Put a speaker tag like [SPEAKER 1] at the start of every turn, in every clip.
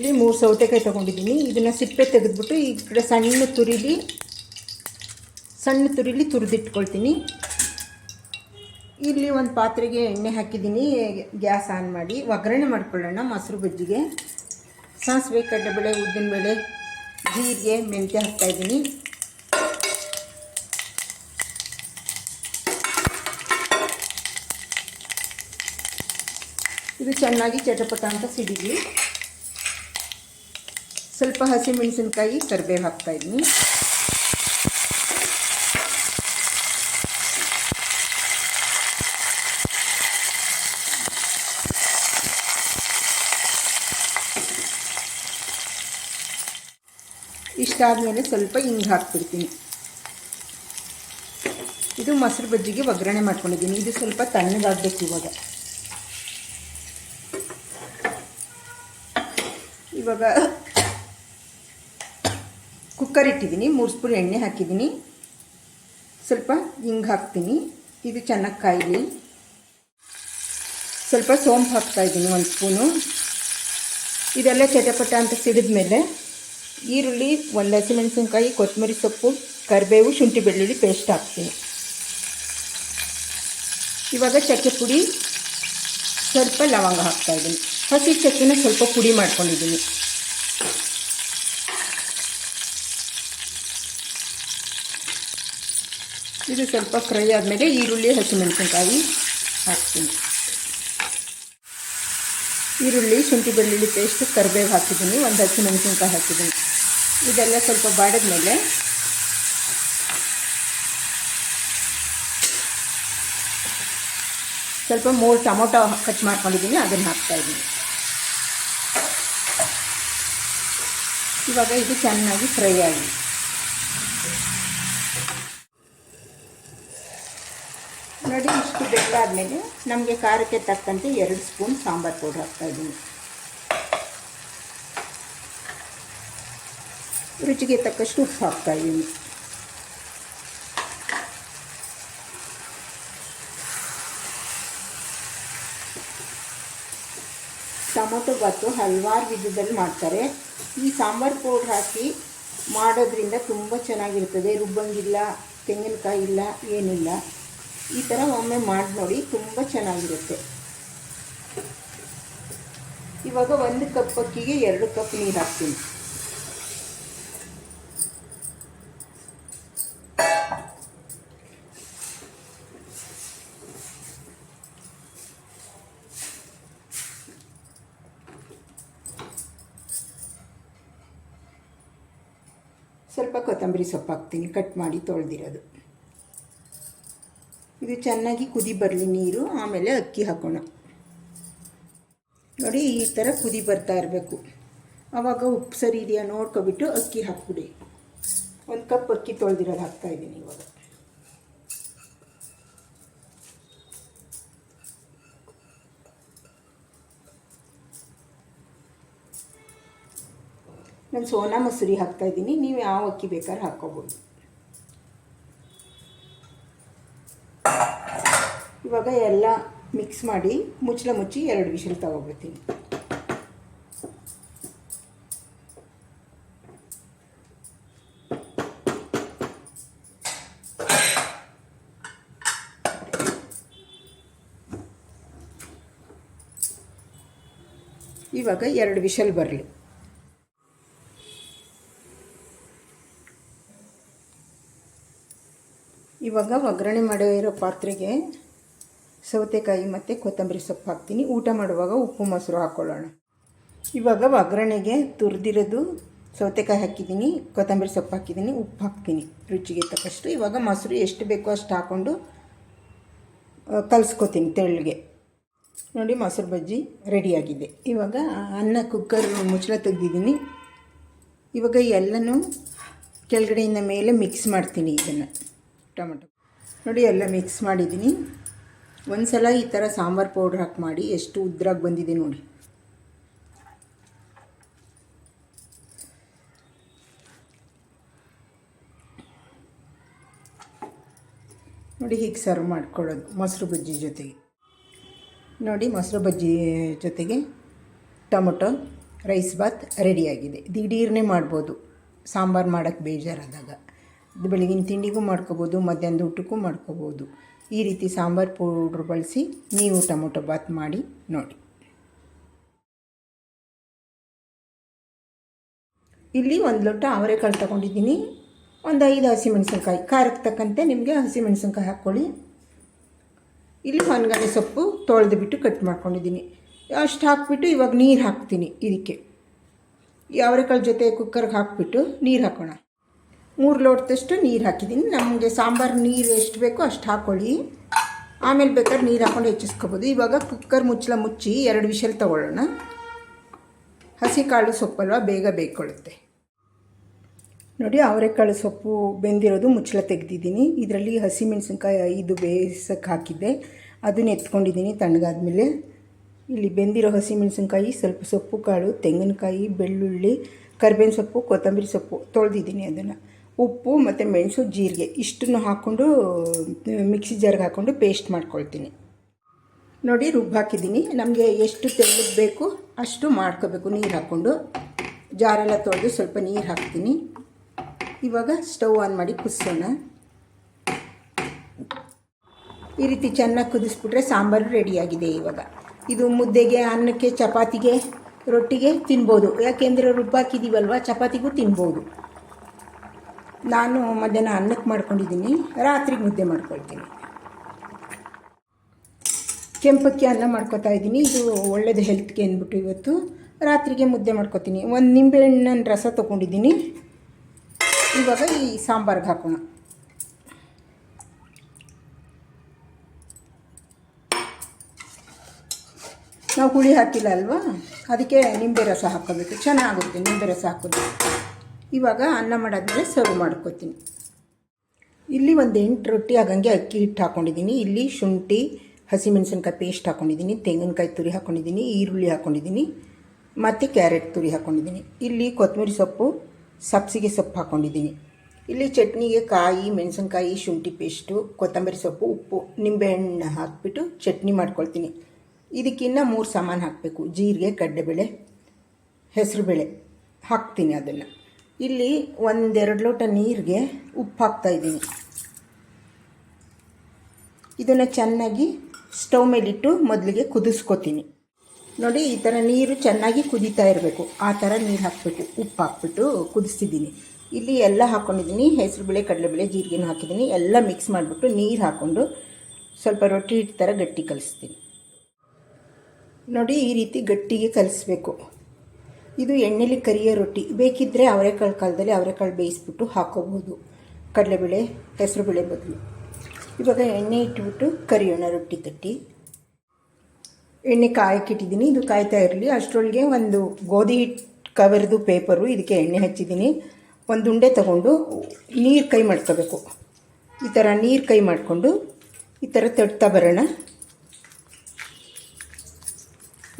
[SPEAKER 1] ಇಲ್ಲಿ ಮೂರು ಸೌತೆಕಾಯಿ ತೊಗೊಂಡಿದ್ದೀನಿ. ಇದನ್ನು ಸಿಪ್ಪೆ ತೆಗೆದ್ಬಿಟ್ಟು ಈ ಕಡೆ ಸಣ್ಣ ತುರಿಲಿ ಸಣ್ಣ ತುರಿಲಿ ತುರಿದಿಟ್ಕೊಳ್ತೀನಿ. ಇಲ್ಲಿ ಒಂದು ಪಾತ್ರೆಗೆ ಎಣ್ಣೆ ಹಾಕಿದ್ದೀನಿ. ಗ್ಯಾಸ್ ಆನ್ ಮಾಡಿ ಒಗ್ಗರಣೆ ಮಾಡ್ಕೊಳ್ಳೋಣ ಮೊಸರು ಬಜ್ಜಿಗೆ. ಸಾಸಿವೆ, ಕಡಲೆಬೇಳೆ, ಉದ್ದಿನಬೇಳೆ, ಜೀರಿಗೆ, ಮೆಂತ್ಯ ಹಾಕ್ತಾಯಿದ್ದೀನಿ ಇದು ಚೆನ್ನಾಗಿ ಚಟಪಟ ಅಂತ ಸಿಡಿಲಿ. ಸ್ವಲ್ಪ ಹಸಿಮೆಣಸಿನ್ಕಾಯಿ ಕರಿಬೇವು ಹಾಕ್ತಾಯಿದ್ದೀನಿ ಇಷ್ಟಾದಮೇಲೆ ಸ್ವಲ್ಪ ಹಿಂಗೆ ಹಾಕ್ಬಿಡ್ತೀನಿ. ಇದು ಮೊಸರು ಬಜ್ಜಿಗೆ ಒಗ್ಗರಣೆ ಮಾಡ್ಕೊಂಡಿದ್ದೀನಿ. ಇದು ಸ್ವಲ್ಪ ತಣ್ಣಗಾಗಬೇಕು ಇವಾಗ. ಇವಾಗ ಕುಕ್ಕರ್ ಇಟ್ಟಿದ್ದೀನಿ ಮೂರು ಸ್ಪೂನ್ ಎಣ್ಣೆ ಹಾಕಿದ್ದೀನಿ. ಸ್ವಲ್ಪ ಹಿಂಗೆ ಹಾಕ್ತೀನಿ. ಇದು ಚೆನ್ನಾಗಿ ಕಾಯಿಲಿ. ಸ್ವಲ್ಪ ಸೋಂಪು ಹಾಕ್ತಾಯಿದ್ದೀನಿ ಒಂದು ಸ್ಪೂನು. ಇದೆಲ್ಲ ಚಟಪಟ ಅಂತ ಸಿಡಿದ ಮೇಲೆ ಈರುಳ್ಳಿ, ಒಂದು ಹಸಿಮೆಣಸಿನ್ಕಾಯಿ, ಕೊತ್ತಂಬರಿ ಸೊಪ್ಪು, ಕರಿಬೇವು, ಶುಂಠಿ ಬೆಳ್ಳುಳ್ಳಿ ಪೇಸ್ಟ್ ಹಾಕ್ತೀನಿ. ಇವಾಗ ಚಕ್ಕೆ ಪುಡಿ. ಸ್ವಲ್ಪ ಲವಂಗ ಹಾಕ್ತಾಯಿದ್ದೀನಿ ಹಸಿ ಚಕ್ಕೆನ ಸ್ವಲ್ಪ ಪುಡಿ ಮಾಡ್ಕೊಂಡಿದ್ದೀನಿ. ಇದು ಸ್ವಲ್ಪ ಫ್ರೈ ಆದಮೇಲೆ ಈರುಳ್ಳಿ ಹಸಿಮೆಣಸಿನ್ಕಾಯಿ ಹಾಕ್ತೀನಿ. ಈರುಳ್ಳಿ, ಶುಂಠಿ, ಬೆಳ್ಳುಳ್ಳಿ ಪೇಸ್ಟ್ ಕರಿಬೇವು ಹಾಕಿದ್ದೀನಿ. ಒಂದು ಹಸಿಮೆಣಸಿನ್ಕಾಯಿ ಹಾಕಿದ್ದೀನಿ. ಇದೆಲ್ಲ ಸ್ವಲ್ಪ ಬಾಡಿದ ಮೇಲೆ ಸ್ವಲ್ಪ ಮೂರು ಟೊಮೊಟೊ ಕಟ್ ಮಾಡ್ಕೊಂಡಿದ್ದೀನಿ. ಅದನ್ನು ಹಾಕ್ತಾಯಿದ್ದೀನಿ ಇವಾಗ ಇದು ಚೆನ್ನಾಗಿ ಫ್ರೈ ಆಗಿ ನೋಡಿ, ಇಷ್ಟು ಬೆಳ್ಳಾದಮೇಲೆ ನಮಗೆ ಖಾರಕ್ಕೆ ತಕ್ಕಂತೆ ಎರಡು ಸ್ಪೂನ್ ಸಾಂಬಾರು ಪೌಡ್ರ್ ಹಾಕ್ತಾಯಿದ್ದೀನಿ ರುಚಿಗೆ ತಕ್ಕಷ್ಟು ಉಪ್ಪು ಹಾಕ್ತಾಯಿದ್ದೀನಿ ಟೊಮೊಟೊ ಬಾತು ಹಲವಾರು ವಿಧದಲ್ಲಿ ಮಾಡ್ತಾರೆ. ಈ ಸಾಂಬಾರು ಪೌಡ್ರ್ ಹಾಕಿ ಮಾಡೋದ್ರಿಂದ ತುಂಬ ಚೆನ್ನಾಗಿರ್ತದೆ. ರುಬ್ಬಂಗಿಲ್ಲ, ತೆಂಗಿನಕಾಯಿ ಇಲ್ಲ, ಏನಿಲ್ಲ. ಈ ಥರ ಒಮ್ಮೆ ಮಾಡಿ ನೋಡಿ, ತುಂಬ ಚೆನ್ನಾಗಿರುತ್ತೆ. ಇವಾಗ ಒಂದು ಕಪ್ ಅಕ್ಕಿಗೆ ಎರಡು ಕಪ್ ನೀರು ಹಾಕ್ತೀನಿ. ಸ್ವಲ್ಪ ಕೊತ್ತಂಬರಿ ಸೊಪ್ಪು ಹಾಕ್ತೀನಿ, ಕಟ್ ಮಾಡಿ ತೊಳೆದಿರೋದು. ಇದು ಚೆನ್ನಾಗಿ ಕುದಿ ಬರಲಿ ನೀರು, ಆಮೇಲೆ ಅಕ್ಕಿ ಹಾಕೋಣ. ನೋಡಿ, ಈ ಥರ ಕುದಿ ಬರ್ತಾ ಇರಬೇಕು. ಆವಾಗ ಉಪ್ಪು ಸರಿ ಇದೆಯಾ ನೋಡ್ಕೊಬಿಟ್ಟು ಅಕ್ಕಿ ಹಾಕ್ಬಿಡಿ. ಒಂದು ಕಪ್ ಅಕ್ಕಿ ತೊಳೆದಿರೋದು ಹಾಕ್ತಾಯಿದ್ದೀನಿ ಇವಾಗ. ನಾನು ಸೋನಾ ಮಸೂರಿ ಹಾಕ್ತಾಯಿದ್ದೀನಿ ನೀವು ಯಾವ ಅಕ್ಕಿ ಬೇಕಾದ್ರೆ ಹಾಕ್ಕೋಬೋದು. ಇವಾಗ ಎಲ್ಲ ಮಿಕ್ಸ್ ಮಾಡಿ ಮುಚ್ಚಳ ಮುಚ್ಚಿ ಎರಡು ವಿಷಲ್ ತಗೊಬಿಡ್ತೀನಿ. ಇವಾಗ ಎರಡು ವಿಷಲ್ ಬರಲಿ. ಇವಾಗ ಒಗ್ಗರಣೆ ಮಾಡಿರೋ ಪಾತ್ರೆಗೆ ಸೌತೆಕಾಯಿ ಮತ್ತು ಕೊತ್ತಂಬರಿ ಸೊಪ್ಪು ಹಾಕ್ತೀನಿ. ಊಟ ಮಾಡುವಾಗ ಉಪ್ಪು ಮೊಸರು ಹಾಕ್ಕೊಳ್ಳೋಣ ಇವಾಗ ಒಗ್ಗರಣೆಗೆ ತುರಿದಿರೋದು ಸೌತೆಕಾಯಿ ಹಾಕಿದ್ದೀನಿ, ಕೊತ್ತಂಬರಿ ಸೊಪ್ಪು ಹಾಕಿದ್ದೀನಿ, ಉಪ್ಪು ಹಾಕ್ತೀನಿ ರುಚಿಗೆ ತಕ್ಕಷ್ಟು. ಇವಾಗ ಮೊಸರು ಎಷ್ಟು ಬೇಕೋ ಅಷ್ಟು ಹಾಕ್ಕೊಂಡು ಕಲಿಸ್ಕೊತೀನಿ ತೆಳ್ಳಗೆ. ನೋಡಿ ಮೊಸರು ಬಜ್ಜಿ ರೆಡಿಯಾಗಿದೆ ಇವಾಗ ಅನ್ನ ಕುಕ್ಕರ್ ಮುಚ್ಚಳ ತೆಗ್ದಿದ್ದೀನಿ. ಇವಾಗ ಎಲ್ಲನೂ ಕೆಳಗಡೆಯಿಂದ ಮೇಲೆ ಮಿಕ್ಸ್ ಮಾಡ್ತೀನಿ ಇದನ್ನು. ಟೊಮೆಟೊ. ನೋಡಿ ಎಲ್ಲ ಮಿಕ್ಸ್ ಮಾಡಿದ್ದೀನಿ. ಒಂದು ಸಲ ಈ ಥರ ಸಾಂಬಾರು ಪೌಡ್ರ್ ಹಾಕಿ ಮಾಡಿ, ಎಷ್ಟು ಉದ್ರಾಗಿ ಬಂದಿದೆ ನೋಡಿ. ನೋಡಿ ಹೀಗೆ ಸರ್ವ್ ಮಾಡ್ಕೊಳ್ಳೋದು ಮೊಸರು ಬಜ್ಜಿ ಜೊತೆಗೆ. ನೋಡಿ ಮೊಸರು ಬಜ್ಜಿ ಜೊತೆಗೆ ಟೊಮೊಟೊ ರೈಸ್ ಬಾತ್ ರೆಡಿಯಾಗಿದೆ ದಿಢೀರ್ನೇ ಮಾಡ್ಬೋದು. ಸಾಂಬಾರು ಮಾಡೋಕ್ಕೆ ಬೇಜಾರಾದಾಗ. ಬೆಳಗಿನ ತಿಂಡಿಗೂ ಮಾಡ್ಕೋಬೋದು, ಮಧ್ಯಾಹ್ನದ ಊಟಕ್ಕೂ ಮಾಡ್ಕೋಬೋದು. ಈ ರೀತಿ ಸಾಂಬಾರು ಪೌಡ್ರ್ ಬಳಸಿ ನೀವು ಟೊಮೊಟೊ ಬಾತ್ ಮಾಡಿ ನೋಡಿ. ಇಲ್ಲಿ ಒಂದು ಲೋಟ ಅವರೆಕಾಳು ತಗೊಂಡಿದ್ದೀನಿ. ಒಂದು ಐದು ಹಸಿಮೆಣಸಿನ್ಕಾಯಿ, ಖಾರಕ್ಕೆ ತಕ್ಕಂತೆ ನಿಮಗೆ ಹಸಿಮೆಣಸಿನ್ಕಾಯಿ ಹಾಕ್ಕೊಳ್ಳಿ. ಇಲ್ಲಿ ಹೊನ್ಗನೆ ಸೊಪ್ಪು ತೊಳೆದು ಬಿಟ್ಟು ಕಟ್ ಮಾಡ್ಕೊಂಡಿದ್ದೀನಿ. ಅಷ್ಟು ಹಾಕ್ಬಿಟ್ಟು ಇವಾಗ ನೀರು ಹಾಕ್ತೀನಿ ಇದಕ್ಕೆ. ಅವರೆಕಾಳು ಜೊತೆ ಕುಕ್ಕರ್ಗೆ ಹಾಕ್ಬಿಟ್ಟು ನೀರು ಹಾಕೋಣ. ಮೂರು ಲೋಟದಷ್ಟು ನೀರು ಹಾಕಿದ್ದೀನಿ ನಮಗೆ ಸಾಂಬಾರು ನೀರು ಎಷ್ಟು ಬೇಕೋ ಅಷ್ಟು ಹಾಕ್ಕೊಳ್ಳಿ ಆಮೇಲೆ ಬೇಕಾದ್ರೆ ನೀರು ಹಾಕ್ಕೊಂಡು ಹೆಚ್ಚಿಸ್ಕೋಬೋದು. ಇವಾಗ ಕುಕ್ಕರ್ ಮುಚ್ಚಲ ಮುಚ್ಚಿ ಎರಡು ವಿಷಲ್ ತೊಗೊಳ್ಳೋಣ. ಹಸಿ ಕಾಳು ಸೊಪ್ಪಲ್ವ ಬೇಗ ಬೇಯ್ಕೊಳ್ಳುತ್ತೆ ನೋಡಿ, ಅವರೆಕಾಳು ಸೊಪ್ಪು ಬೆಂದಿರೋದು ಮುಚ್ಚಳ ತೆಗೆದಿದ್ದೀನಿ. ಇದರಲ್ಲಿ ಹಸಿಮೆಣಸಿನ್ಕಾಯಿ ಐದು ಬೇಯಿಸೋಕ್ಕೆ ಹಾಕಿದ್ದೆ. ಅದನ್ನ ಎತ್ಕೊಂಡಿದ್ದೀನಿ ತಣ್ಣಗಾದ್ಮೇಲೆ. ಇಲ್ಲಿ ಬೆಂದಿರೋ ಹಸಿಮೆಣಸಿನ್ಕಾಯಿ, ಸ್ವಲ್ಪ ಸೊಪ್ಪು, ಕಾಳು, ತೆಂಗಿನಕಾಯಿ, ಬೆಳ್ಳುಳ್ಳಿ, ಕರಿಬೇವಿನ ಸೊಪ್ಪು, ಕೊತ್ತಂಬರಿ ಸೊಪ್ಪು ತೊಳೆದಿದ್ದೀನಿ ಅದನ್ನು. ಉಪ್ಪು ಮತ್ತು ಮೆಣಸು ಜೀರಿಗೆ ಇಷ್ಟನ್ನು ಹಾಕ್ಕೊಂಡು ಮಿಕ್ಸಿ ಜಾರ್ಗೆ ಹಾಕ್ಕೊಂಡು ಪೇಸ್ಟ್ ಮಾಡ್ಕೊಳ್ತೀನಿ. ನೋಡಿ, ರುಬ್ಬು ಹಾಕಿದ್ದೀನಿ. ನಮಗೆ ಎಷ್ಟು ತೆಳ್ಳಗೆ ಬೇಕು ಅಷ್ಟು ಮಾಡ್ಕೋಬೇಕು. ನೀರು ಹಾಕ್ಕೊಂಡು ಜಾರೆಲ್ಲ ತೊಳೆದು ಸ್ವಲ್ಪ ನೀರು ಹಾಕ್ತೀನಿ. ಇವಾಗ ಸ್ಟವ್ ಆನ್ ಮಾಡಿ ಕುದಿಸೋಣ. ಈ ರೀತಿ ಚೆನ್ನಾಗಿ ಕುದಿಸ್ಬಿಟ್ರೆ ಸಾಂಬಾರು ರೆಡಿಯಾಗಿದೆ ಇವಾಗ. ಇದು ಮುದ್ದೆಗೆ, ಅನ್ನಕ್ಕೆ, ಚಪಾತಿಗೆ, ರೊಟ್ಟಿಗೆ ತಿನ್ಬೋದು. ಯಾಕೆಂದರೆ ರುಬ್ಬಾಕಿದ್ದೀವಲ್ವ ಚಪಾತಿಗೂ ತಿನ್ಬೋದು. ನಾನು ಮಧ್ಯಾಹ್ನ ಅನ್ನಕ್ಕೆ ಮಾಡ್ಕೊಂಡಿದ್ದೀನಿ. ರಾತ್ರಿಗೆ ಮುದ್ದೆ ಮಾಡ್ಕೊಳ್ತೀನಿ. ಕೆಂಪಕ್ಕಿ ಅನ್ನ ಮಾಡ್ಕೊತಾ ಇದ್ದೀನಿ. ಇದು ಒಳ್ಳೆಯದು ಹೆಲ್ತ್ಗೆ ಅಂದ್ಬಿಟ್ಟು ಇವತ್ತು. ರಾತ್ರಿಗೆ ಮುದ್ದೆ ಮಾಡ್ಕೊತೀನಿ. ಒಂದು ನಿಂಬೆಹಣ್ಣಿನ ರಸ ತೊಗೊಂಡಿದ್ದೀನಿ. ಇವಾಗ ಈ ಸಾಂಬಾರ್ಗೆ ಹಾಕೋಣ. ನಾವು ಹುಳಿ ಹಾಕಿಲ್ಲ ಅಲ್ವಾ? ಅದಕ್ಕೆ ನಿಂಬೆ ರಸ ಹಾಕೋಬೇಕು. ಚೆನ್ನಾಗುತ್ತೆ ನಿಂಬೆ ರಸ ಹಾಕೋದು. ಇವಾಗ ಅನ್ನ ಮಾಡಾದ್ಮೇಲೆ ಸರ್ವ್ ಮಾಡ್ಕೋತೀನಿ. ಇಲ್ಲಿ ಒಂದು ಎಂಟು ರೊಟ್ಟಿ ಆಗಂಗೆ ಅಕ್ಕಿ ಹಿಟ್ಟು ಹಾಕ್ಕೊಂಡಿದ್ದೀನಿ ಇಲ್ಲಿ ಶುಂಠಿ, ಹಸಿಮೆಣಸಿನ್ಕಾಯಿ ಪೇಸ್ಟ್ ಹಾಕ್ಕೊಂಡಿದ್ದೀನಿ ತೆಂಗಿನಕಾಯಿ ತುರಿ ಹಾಕ್ಕೊಂಡಿದ್ದೀನಿ ಈರುಳ್ಳಿ ಹಾಕ್ಕೊಂಡಿದ್ದೀನಿ ಮತ್ತು ಕ್ಯಾರೆಟ್ ತುರಿ ಹಾಕ್ಕೊಂಡಿದ್ದೀನಿ ಇಲ್ಲಿ ಕೊತ್ತಂಬರಿ ಸೊಪ್ಪು, ಸಬ್ಸಿಗೆ ಸೊಪ್ಪು ಹಾಕ್ಕೊಂಡಿದ್ದೀನಿ ಇಲ್ಲಿ ಚಟ್ನಿಗೆ ಕಾಯಿ, ಮೆಣಸಿನ್ಕಾಯಿ, ಶುಂಠಿ ಪೇಸ್ಟು ಕೊತ್ತಂಬರಿ ಸೊಪ್ಪು, ಉಪ್ಪು, ನಿಂಬೆಹಣ್ಣು ಹಾಕಿಬಿಟ್ಟು ಚಟ್ನಿ ಮಾಡ್ಕೊಳ್ತೀನಿ. ಇದಕ್ಕಿನ್ನ ಮೂರು ಸಾಮಾನು ಹಾಕಬೇಕು. ಜೀರಿಗೆ ಕಡ್ಡೆಬೇಳೆ ಹೆಸರು ಬೇಳೆ ಹಾಕ್ತೀನಿ ಅದನ್ನು. ಇಲ್ಲಿ ಒಂದೆರಡು ಲೋಟ ನೀರಿಗೆ ಉಪ್ಪು ಹಾಕ್ತಾಯಿದ್ದೀನಿ ಇದನ್ನು ಚೆನ್ನಾಗಿ ಸ್ಟವ್ ಮೇಲಿಟ್ಟು ಮೊದಲಿಗೆ ಕುದಿಸ್ಕೊತೀನಿ. ನೋಡಿ, ಈ ಥರ ನೀರು ಚೆನ್ನಾಗಿ ಕುದೀತಾ ಇರಬೇಕು. ಆ ಥರ ನೀರು ಹಾಕಬೇಕು ಉಪ್ಪು ಹಾಕ್ಬಿಟ್ಟು ಕುದಿಸ್ತಿದ್ದೀನಿ. ಇಲ್ಲಿ ಎಲ್ಲ ಹಾಕ್ಕೊಂಡಿದ್ದೀನಿ ಹೆಸರುಬೇಳೆ ಕಡಲೆಬೇಳೆ ಜೀರಿಗೆನೂ ಹಾಕಿದ್ದೀನಿ. ಎಲ್ಲ ಮಿಕ್ಸ್ ಮಾಡಿಬಿಟ್ಟು ನೀರು ಹಾಕ್ಕೊಂಡು ಸ್ವಲ್ಪ ರೊಟ್ಟಿ ಹಿಟ್ಟು ಥರ ಗಟ್ಟಿ ಕಲಿಸ್ತೀನಿ. ನೋಡಿ, ಈ ರೀತಿ ಗಟ್ಟಿಗೆ ಕಲಿಸ್ಬೇಕು. ಇದು ಎಣ್ಣೆಲಿ ಕರಿಯೋ ರೊಟ್ಟಿ. ಬೇಕಿದ್ದರೆ ಅವರೆಕಾಳು ಕಾಲದಲ್ಲಿ ಅವರೆಕಾಳು ಬೇಯಿಸ್ಬಿಟ್ಟು ಹಾಕೋಬೋದು ಕಡಲೆಬೇಳೆ, ಹೆಸರುಬೇಳೆ ಬದಲು. ಇವಾಗ ಎಣ್ಣೆ ಇಟ್ಬಿಟ್ಟು ಕರಿಯೋಣ ರೊಟ್ಟಿ ತಟ್ಟಿ. ಎಣ್ಣೆ ಕಾಯಕ್ಕಿಟ್ಟಿದ್ದೀನಿ. ಇದು ಕಾಯ್ತಾ ಇರಲಿ. ಅಷ್ಟರೊಳಗೆ ಒಂದು ಗೋಧಿ ಕವರ್ದು ಪೇಪರು, ಇದಕ್ಕೆ ಎಣ್ಣೆ ಹಚ್ಚಿದ್ದೀನಿ. ಒಂದು ಉಂಡೆ ತಗೊಂಡು ನೀರು ಕೈ ಮಾಡ್ಕೋಬೇಕು. ಈ ಥರ ನೀರು ಕೈ ಮಾಡಿಕೊಂಡು ಈ ಥರ ತಟ್ತಾ ಬರೋಣ.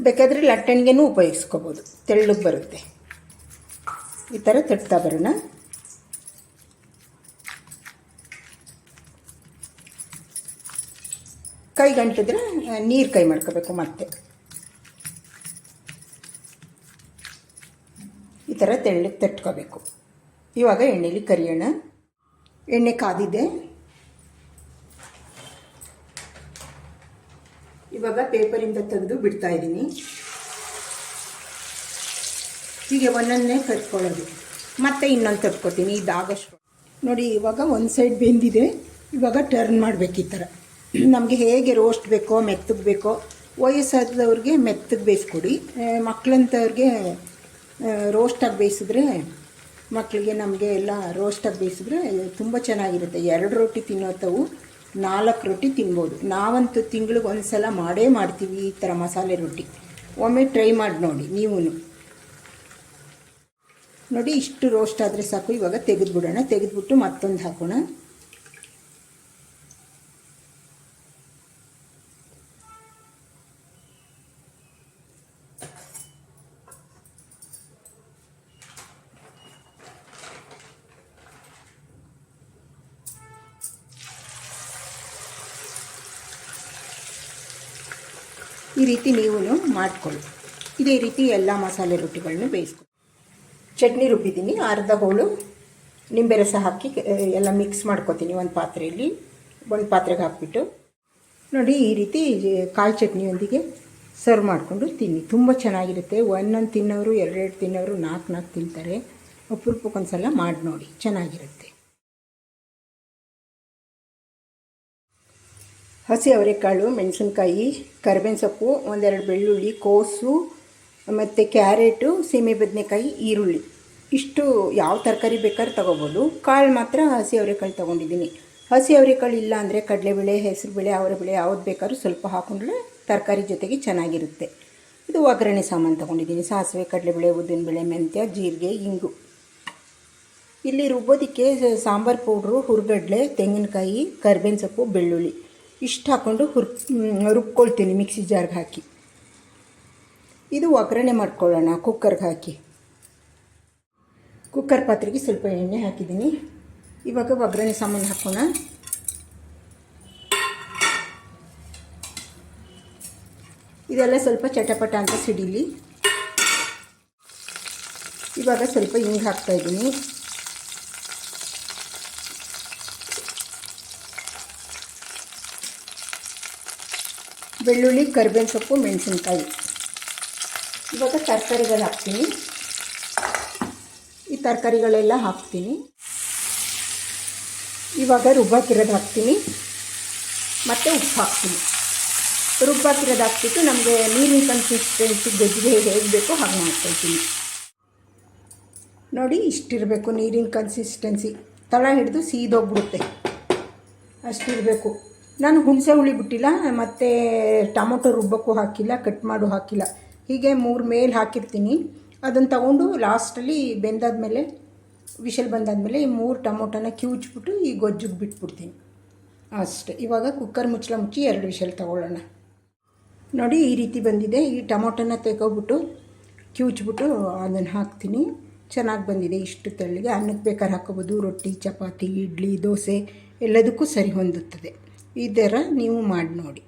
[SPEAKER 1] ಬೇಕಾದರೆ ಲಟ್ಟಣಿಗೆನೂ ಉಪಯೋಗಿಸ್ಕೋಬೋದು. ತೆಳ್ಳಗೆ ಬರುತ್ತೆ. ಈ ಥರ ತಟ್ತಾ ಬರೋಣ. ಕೈ ಗಂಟಿದ್ರೆ ನೀರು ಕೈ ಮಾಡ್ಕೋಬೇಕು ಮತ್ತೆ. ಈ ಥರ ತೆಳ್ಳಗೆ ತಟ್ಕೋಬೇಕು. ಇವಾಗ ಎಣ್ಣೆಲಿ ಕರಿಯೋಣ. ಎಣ್ಣೆ ಕಾದಿದೆ. ಇವಾಗ ಪೇಪರಿಂದ ತೆಗೆದು ಬಿಡ್ತಾ ಇದ್ದೀನಿ. ಹೀಗೆ ಒಂದೊಂದೇ ತರ್ಕೊಳ್ಳೋದು ಮತ್ತೆ ಇನ್ನೊಂದು ತಟ್ಕೊತೀನಿ ಇದಾಗಷ್ಟು ನೋಡಿ, ಇವಾಗ ಒಂದು ಸೈಡ್ ಬೆಂದಿದೆ. ಇವಾಗ ಟರ್ನ್ ಮಾಡಬೇಕು ಈ ಥರ ನಮಗೆ ಹೇಗೆ ರೋಸ್ಟ್ ಬೇಕೋ, ಮೆತ್ತಗೆ ಬೇಕೋ, ವಯಸ್ಸಾದವ್ರಿಗೆ ಮೆತ್ತಗೆ ಬೇಯಿಸ್ಕೊಡಿ. ಮಕ್ಕಳಂಥವ್ರಿಗೆ ರೋಸ್ಟಾಗಿ ಬೇಯಿಸಿದ್ರೆ ಮಕ್ಕಳಿಗೆ ನಮಗೆ ಎಲ್ಲ ರೋಸ್ಟಾಗಿ ಬೇಯಿಸಿದ್ರೆ ತುಂಬ ಚೆನ್ನಾಗಿರುತ್ತೆ. ಎರಡು ರೊಟ್ಟಿ ತಿನ್ನೋತವು, ನಾಲ್ಕು ರೊಟ್ಟಿ ತಿನ್ಬೋದು. ನಾವಂತೂ ತಿಂಗಳಿಗೆ ಒಂದು ಸಲ ಮಾಡೇ ಮಾಡ್ತೀವಿ ಈ ಥರ ಮಸಾಲೆ ರೊಟ್ಟಿ. ಒಮ್ಮೆ ಟ್ರೈ ಮಾಡಿ ನೋಡಿ ನೀವು ನೋಡಿ, ಇಷ್ಟು ರೋಸ್ಟ್ ಆದರೆ ಸಾಕು. ಇವಾಗ ತೆಗೆದುಬಿಡೋಣ. ತೆಗೆದುಬಿಟ್ಟು ಮತ್ತೊಂದು ಹಾಕೋಣ. ಈ ರೀತಿ ನೀವು ಮಾಡ್ಕೊಳ್ಳಿ. ಇದೇ ರೀತಿ ಎಲ್ಲ ಮಸಾಲೆ ರೊಟ್ಟಿಗಳನ್ನ ಬೇಯಿಸ್ಕೊ ಚಟ್ನಿ ರುಬ್ಬಿದ್ದೀನಿ, ಅರ್ಧ ಹೋಳು ನಿಂಬೆ ರಸ ಹಾಕಿ ಎಲ್ಲ ಮಿಕ್ಸ್ ಮಾಡ್ಕೊತೀನಿ ಒಂದು ಪಾತ್ರೆಯಲ್ಲಿ. ಒಂದು ಪಾತ್ರೆಗೆ ಹಾಕ್ಬಿಟ್ಟು ನೋಡಿ ಈ ರೀತಿ ಕಾಯಿ ಚಟ್ನಿಯೊಂದಿಗೆ ಸರ್ವ್ ಮಾಡಿಕೊಂಡು ತಿನ್ನಿ. ತುಂಬ ಚೆನ್ನಾಗಿರುತ್ತೆ. ಒಂದೊಂದು ತಿನ್ನೋರು, ಎರಡೆರಡು ತಿನ್ನೋರು ನಾಲ್ಕು ನಾಲ್ಕು ತಿಂತಾರೆ. ಅಪರೂಪಕ್ಕೊಂದ್ಸಲ ಮಾಡಿ ನೋಡಿ. ಚೆನ್ನಾಗಿರುತ್ತೆ. ಹಸಿ ಅವರೆಕಾಳು, ಮೆಣಸಿನ್ಕಾಯಿ, ಕರಿಬೇವಿನ ಸೊಪ್ಪು, ಒಂದೆರಡು ಬೆಳ್ಳುಳ್ಳಿ, ಕೋಸು ಮತ್ತು ಕ್ಯಾರೆಟು, ಸೀಮೆ ಬದನೆಕಾಯಿ, ಈರುಳ್ಳಿ. ಇಷ್ಟು ಯಾವ ತರಕಾರಿ ಬೇಕಾದ್ರೂ ತೊಗೋಬೋದು. ಕಾಳು ಮಾತ್ರ ಹಸಿ ಅವರೆಕಾಳು ತೊಗೊಂಡಿದ್ದೀನಿ. ಹಸಿ ಅವರೆಕಾಳು ಇಲ್ಲ ಅಂದರೆ ಕಡಲೆಬೇಳೆ ಹೆಸರುಬೇಳೆ ಅವರೆಬೇಳೆ ಯಾವ್ದು ಬೇಕಾದ್ರೂ ಸ್ವಲ್ಪ ಹಾಕೊಂಡ್ರೆ ತರಕಾರಿ ಜೊತೆಗೆ ಚೆನ್ನಾಗಿರುತ್ತೆ. ಇದು ಒಗ್ಗರಣೆ ಸಾಮಾನು ತೊಗೊಂಡಿದ್ದೀನಿ. ಸಾಸಿವೆ ಕಡಲೆಬೇಳೆ ಉದ್ದಿನಬೇಳೆ ಮೆಂತ್ಯ, ಜೀರಿಗೆ, ಇಂಗು. ಇಲ್ಲಿ ರುಬ್ಬೋದಕ್ಕೆ ಸಾಂಬಾರು ಪೌಡ್ರು, ಹುರ್ಗಡ್ಲೆ, ತೆಂಗಿನಕಾಯಿ, ಕರ್ಬೇವಿನ ಸೊಪ್ಪು, ಬೆಳ್ಳುಳ್ಳಿ. ಇಷ್ಟು ಹಾಕ್ಕೊಂಡು ಹುರ್ ರುಬ್ಕೊಳ್ತೀನಿ ಮಿಕ್ಸಿ ಜಾರ್ಗೆ ಹಾಕಿ. ಇದು ಒಗ್ಗರಣೆ ಮಾಡ್ಕೊಳ್ಳೋಣ ಕುಕ್ಕರ್ಗೆ ಹಾಕಿ. ಕುಕ್ಕರ್ ಪಾತ್ರೆಗೆ ಸ್ವಲ್ಪ ಎಣ್ಣೆ ಹಾಕಿದ್ದೀನಿ. ಇವಾಗ ಒಗ್ಗರಣೆ ಸಾಮಾನು ಹಾಕೋಣ. ಇದೆಲ್ಲ ಸ್ವಲ್ಪ ಚಟಪಟ ಅಂತ ಸಿಡಿಲಿ. ಇವಾಗ ಸ್ವಲ್ಪ ಹಿಂಗೆ ಹಾಕ್ತಾ ಇದ್ದೀನಿ. ಬೆಳ್ಳುಳ್ಳಿ, ಕರಿಬೇವಿನ ಸೊಪ್ಪು, ಮೆಣಸಿನ್ಕಾಯಿ. ಇವಾಗ ತರಕಾರಿಗಳು ಹಾಕ್ತೀನಿ. ಈ ತರಕಾರಿಗಳೆಲ್ಲ ಹಾಕ್ತೀನಿ. ಇವಾಗ ರುಬ್ಬಾಕಿರೋದು ಹಾಕ್ತೀನಿ. ಮತ್ತು ಉಪ್ಪು ಹಾಕ್ತೀನಿ. ರುಬ್ಬಾಕಿರೋದು ಹಾಕ್ಬಿಟ್ಟು ನಮಗೆ ನೀರಿನ ಕನ್ಸಿಸ್ಟೆನ್ಸಿ ಗೊಜ್ಜಿಗೆ ಹೇಗೆ ಬೇಕೋ ಹಾಗೆ ಮಾಡ್ಕೊಳ್ತೀನಿ. ನೋಡಿ ಇಷ್ಟಿರಬೇಕು ನೀರಿನ ಕನ್ಸಿಸ್ಟೆನ್ಸಿ ತಳ ಹಿಡಿದು ಸೀದೋಗ್ಬಿಡುತ್ತೆ. ಅಷ್ಟಿರಬೇಕು. ನಾನು ಹುಣಸೆ ಹುಳಿ ಬಿಟ್ಟಿಲ್ಲ, ಮತ್ತು ಟೊಮೊಟೊ ರುಬ್ಬಕ್ಕೂ ಹಾಕಿಲ್ಲ, ಕಟ್ ಮಾಡು ಹಾಕಿಲ್ಲ. ಹೀಗೆ ಮೂರು ಮೇಲೆ ಹಾಕಿರ್ತೀನಿ. ಅದನ್ನು ತಗೊಂಡು ಲಾಸ್ಟಲ್ಲಿ ಬೆಂದಾದ್ಮೇಲೆ ವಿಷಲ್ ಬಂದಾದಮೇಲೆ ಈ ಮೂರು ಟೊಮೊಟೊನ ಕಿವುಚ್ಬಿಟ್ಟು ಈ ಗೊಜ್ಜಿಗೆ ಬಿಟ್ಬಿಡ್ತೀನಿ. ಅಷ್ಟೆ. ಇವಾಗ ಕುಕ್ಕರ್ ಮುಚ್ಚಲ ಮುಚ್ಚಿ ಎರಡು ವಿಷಲ್ ತೊಗೊಳ್ಳೋಣ. ನೋಡಿ ಈ ರೀತಿ ಬಂದಿದೆ. ಈ ಟೊಮೊಟೊನ ತೆಗೋಬಿಟ್ಟು ಕಿವುಚ್ಬಿಟ್ಟು ಅದನ್ನು ಹಾಕ್ತೀನಿ. ಚೆನ್ನಾಗಿ ಬಂದಿದೆ ಇಷ್ಟು ತೆಳ್ಳಗೆ. ಅನ್ನಕ್ಕೆ ಬೇಕಾದ್ರೆ ಹಾಕೋಬೋದು ರೊಟ್ಟಿ, ಚಪಾತಿ, ಇಡ್ಲಿ, ದೋಸೆ ಎಲ್ಲದಕ್ಕೂ ಸರಿ ಹೊಂದುತ್ತದೆ ಈ ಥರ ನೀವು ಮಾಡಿ ನೋಡಿ.